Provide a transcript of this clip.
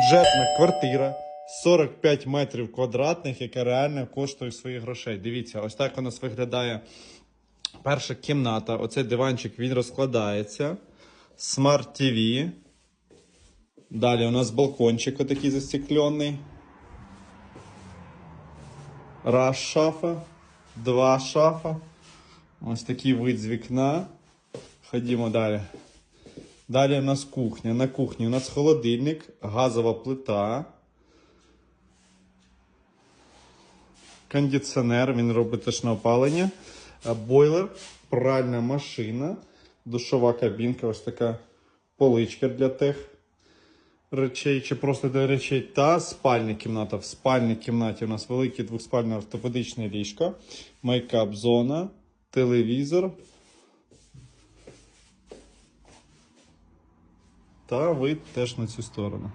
бюджетна квартира 45 метрів квадратних, яка реально коштує своїх грошей. Дивіться, ось так у нас виглядає перша кімната. Оцей диванчик він розкладається. Смарт TV. Далі у нас балкончик отакий застеклений. Раз шафа, два шафа. Ось такий вид з вікна. Ходімо далі. Далі у нас кухня. На кухні у нас холодильник, газова плита. Кондиціонер, він робить точне опалення. Е, Бойлер, пральна машина, душова кабінка, ось така поличка для тих речей чи просто для речей. Та спальня кімната. В спальній кімнаті у нас велике двоспальне ортопедичне ліжко, мейкап зона, телевізор. Та вид теж на цю сторону.